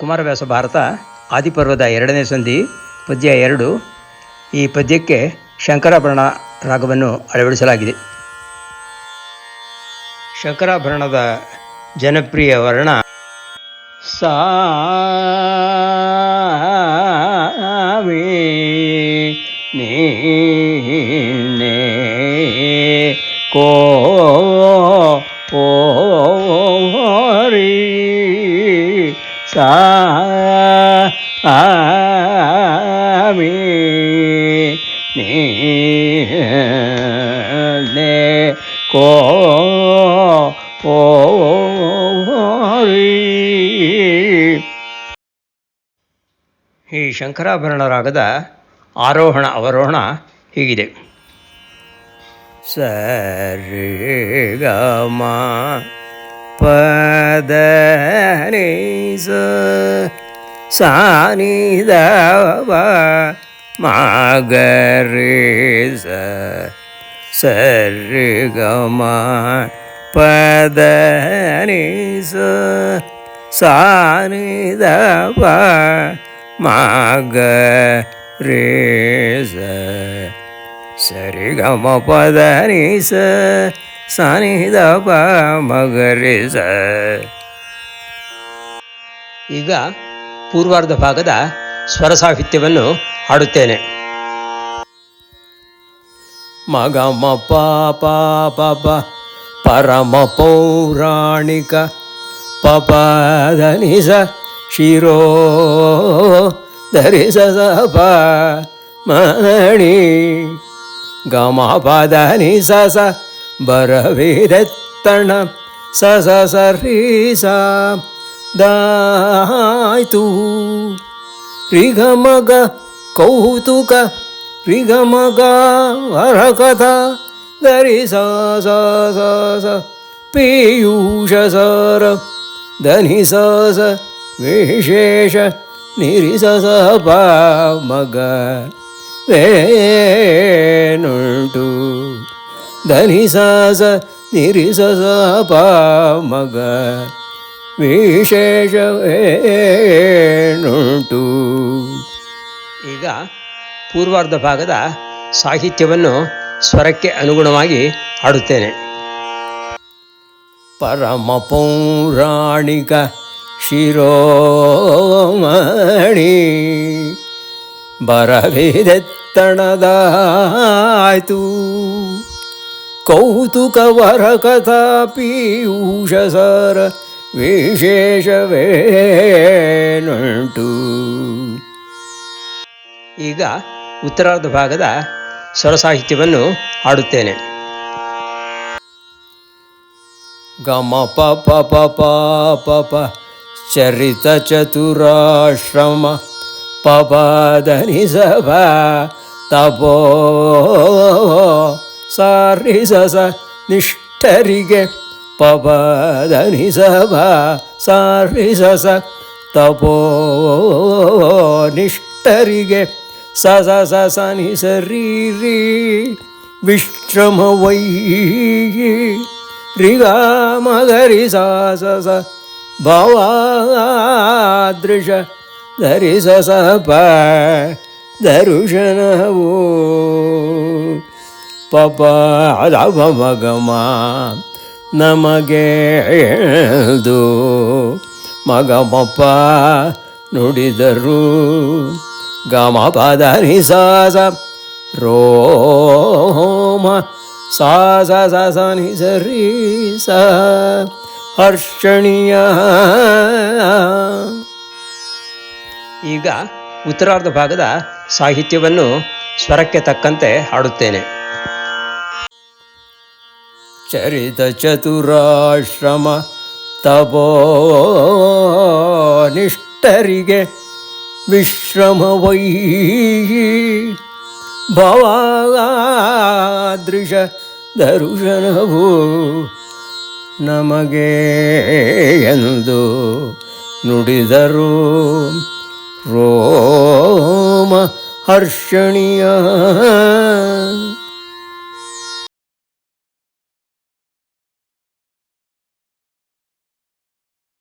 ಕುಮಾರವ್ಯಾಸ ಭಾರತ ಆದಿಪರ್ವದ ಎರಡನೇ ಸಂಧಿ, ಪದ್ಯ ಎರಡು. ಈ ಪದ್ಯಕ್ಕೆ ಶಂಕರಾಭರಣ ರಾಗವನ್ನು ಅಳವಡಿಸಲಾಗಿದೆ. ಶಂಕರಾಭರಣದ ಜನಪ್ರಿಯ ವರ್ಣ ನೀ ಕೋ ಓರಿ ಆಮಿ ನೀನೆ ಕೋ ಈ ಶಂಕರಾಭರಣ ರಾಗದ ಆರೋಹಣ ಅವರೋಹಣ ಹೀಗಿದೆ. ಸರಿ ಗ ಪದ ನಿ ರಿ ಸ ಸರಿ ಗ ಮ ಪದ ನಿ ಸ ಸಾನಿ ದ ವ ಈಗ ಪೂರ್ವಾರ್ಧ ಭಾಗದ ಸ್ವರ ಸಾಹಿತ್ಯವನ್ನು ಹಾಡುತ್ತೇನೆ. ಮಗ ಮ ಪ ಪ ಪ ಪ ಪರಮ ಪೌರಾಣಿಕ ಪಪ ಪ ದ ನಿ ಸ ಶಿರೋ ಧರಿಸ ಸ ಸ ಪ ಮಣಿ ಗಮ ಪದ ನಿ ಸ ಸ ಬರವಿದೆತ್ತಣ ಸ ಸ ಸ ರೀ ಸ ದಾಯ್ತು ರಿಗಮಗ ಕೌತುಕ ರಿಗಮಗ ಹರಕಥ ದರಿ ಸ ಸ ಪೀಯೂಷ ಸಾರ, ಧನಿ ಸ ವಿಶೇಷ ನಿರಿ ಸ ಸ ಪ ಮಗ. ವೇಣುಂಟು, ಧನಿ ಸ ನಿರಿಸ ಪ ಮಗ. ವಿಶೇಷವೇನುಂಟು? ಈಗ ಪೂರ್ವಾರ್ಧ ಭಾಗದ ಸಾಹಿತ್ಯವನ್ನು ಸ್ವರಕ್ಕೆ ಅನುಗುಣವಾಗಿ ಹಾಡುತ್ತೇನೆ. ಪರಮ ಪೌರಾಣಿಕ ಶಿರೋಮಣಿ ಬರವಿದೆತ್ತಣದಾಯ್ತು ಕೌತುಕವರ ಕಥಾ ಪೀಯೂಷ ಸರ ವಿಶೇಷವೇನುಂಟು? ಈಗ ಉತ್ತರಾರ್ಧ ಭಾಗದ ಸ್ವರ ಸಾಹಿತ್ಯವನ್ನು ಹಾಡುತ್ತೇನೆ. ಗಮ ಪ ಪ ಪ ಪ ಪ ಪ ಚರಿತ ಚತುರಾಶ್ರಮ ಪ ಪ ಧನಿ ತಪೋ ಸ ಪ ಪ ಸಾರಿ ಸ ಸ ನಿಷ್ಠರಿಗೆ पपदनि सभा सारि तपो निष्ठरिगे स स सिसरीरी विश्रम वै ऋरि सस भवादृश धरि सस परुशनवो पपामगमा ನಮಗೆ ಹೇಳ್ದು ಮಗಮಪ್ಪ ನುಡಿದರು. ಗಮ ಪದ ನಿ ಸ ಸ ರೋಮ ಸಾಸ ಸಾಸ ಸ ಸ ನಿ ಸರಿ ರೀ ಸ, ಹರ್ಷಣೀಯ. ಈಗ ಉತ್ತರಾರ್ಧ ಭಾಗದ ಸಾಹಿತ್ಯವನ್ನು ಸ್ವರಕ್ಕೆ ತಕ್ಕಂತೆ ಹಾಡುತ್ತೇನೆ. ಚರಿತ ಚತುರಾಶ್ರಮ ತಬೋ ನಿಷ್ಠರಿಗೆ ವಿಶ್ರಮ ವೈ ಭವಾದೃಶ ದರುಶನವು ನಮಗೆ ಎಂದು ನುಡಿದರು. ರೋಮ ಹರ್ಷಣೀಯ